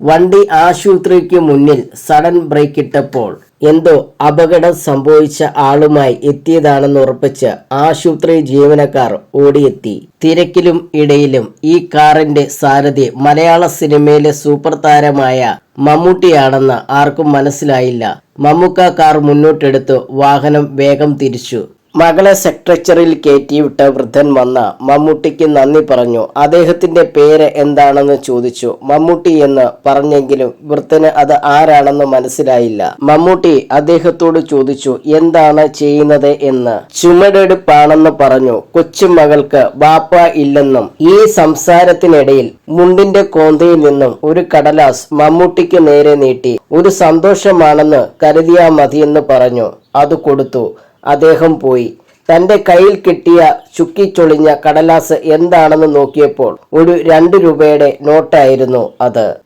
വണ്ടി ആശുപത്രിക്ക് മുന്നിൽ സഡൻ ബ്രേക്ക് ഇട്ടപ്പോൾ എന്തോ അപകടം സംഭവിച്ച ആളുമായി എത്തിയതാണെന്ന് ഉറപ്പിച്ച് ആശുപത്രി ജീവനക്കാർ ഓടിയെത്തി. തിരക്കിലും ഇടയിലും ഈ കാറിന്റെ സാരഥി മലയാള സിനിമയിലെ സൂപ്പർ താരമായ മമ്മൂട്ടിയാണെന്ന് ആർക്കും മനസ്സിലായില്ല. മമ്മൂക്ക കാർ മുന്നോട്ടെടുത്ത് വാഹനം വേഗം തിരിച്ചു. മകളെ സെക്രട്ടറിയിൽ കയറ്റിവിട്ട വൃദ്ധൻ വന്ന മമ്മൂട്ടിക്ക് നന്ദി പറഞ്ഞു. അദ്ദേഹത്തിന്റെ പേര് എന്താണെന്ന് ചോദിച്ചു. മമ്മൂട്ടി എന്ന് പറഞ്ഞെങ്കിലും വൃദ്ധന് അത് ആരാണെന്ന് മനസ്സിലായില്ല. മമ്മൂട്ടി അദ്ദേഹത്തോട് ചോദിച്ചു എന്താണ് ചെയ്യുന്നത് എന്ന്? ചുമടെടുപ്പാണെന്ന് പറഞ്ഞു. കൊച്ചുമകൾക്ക് ബാപ്പ ഇല്ലെന്നും ഈ സംസാരത്തിനിടയിൽ മുണ്ടിന്റെ കോന്തയിൽ നിന്നും ഒരു കടലാസ് മമ്മൂട്ടിക്ക് നേരെ നീട്ടി. ഒരു സന്തോഷമാണെന്ന് കരുതിയാ മതിയെന്ന് പറഞ്ഞു. അത് കൊടുത്തു. അദ്ദേഹം പോയി. തന്റെ കയ്യിൽ കിട്ടിയ ചുക്കിച്ചൊളിഞ്ഞ കടലാസ് എന്താണെന്ന് നോക്കിയപ്പോൾ ഒരു രണ്ട് രൂപയുടെ നോട്ടായിരുന്നു അത്.